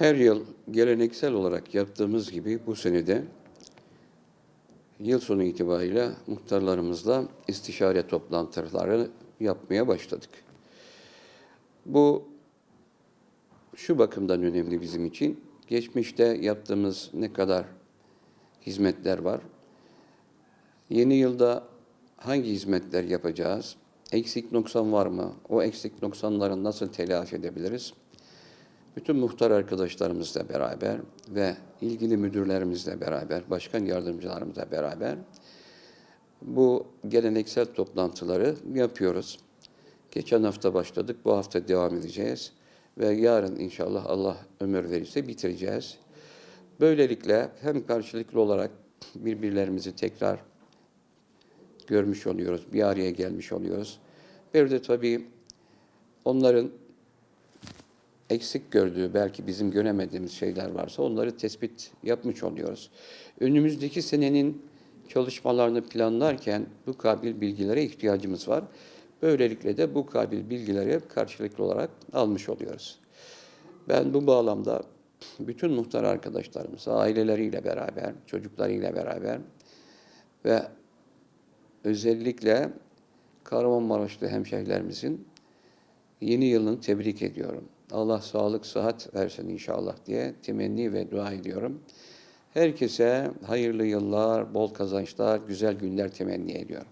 Her yıl geleneksel olarak yaptığımız gibi bu senede yıl sonu itibariyle muhtarlarımızla istişare toplantıları yapmaya başladık. Bu şu bakımdan önemli bizim için. Geçmişte yaptığımız ne kadar hizmetler var? Yeni yılda hangi hizmetler yapacağız? Eksik noksan var mı? O eksik noksanları nasıl telafi edebiliriz? Bütün muhtar arkadaşlarımızla beraber ve ilgili müdürlerimizle beraber, başkan yardımcılarımızla beraber bu geleneksel toplantıları yapıyoruz. Geçen hafta başladık, bu hafta devam edeceğiz ve yarın inşallah Allah ömür verirse bitireceğiz. Böylelikle hem karşılıklı olarak birbirlerimizi tekrar görmüş oluyoruz, bir araya gelmiş oluyoruz. Bir de tabii onların eksik gördüğü, belki bizim göremediğimiz şeyler varsa onları tespit yapmış oluyoruz. Önümüzdeki senenin çalışmalarını planlarken bu kabil bilgilere ihtiyacımız var. Böylelikle de bu kabil bilgileri karşılıklı olarak almış oluyoruz. Ben bu bağlamda bütün muhtar arkadaşlarımız, aileleriyle beraber, çocuklarıyla beraber ve özellikle Kahramanmaraşlı hemşehrilerimizin yeni yılını tebrik ediyorum. Allah sağlık, sıhhat versin inşallah diye temenni ve dua ediyorum. Herkese hayırlı yıllar, bol kazançlar, güzel günler temenni ediyorum.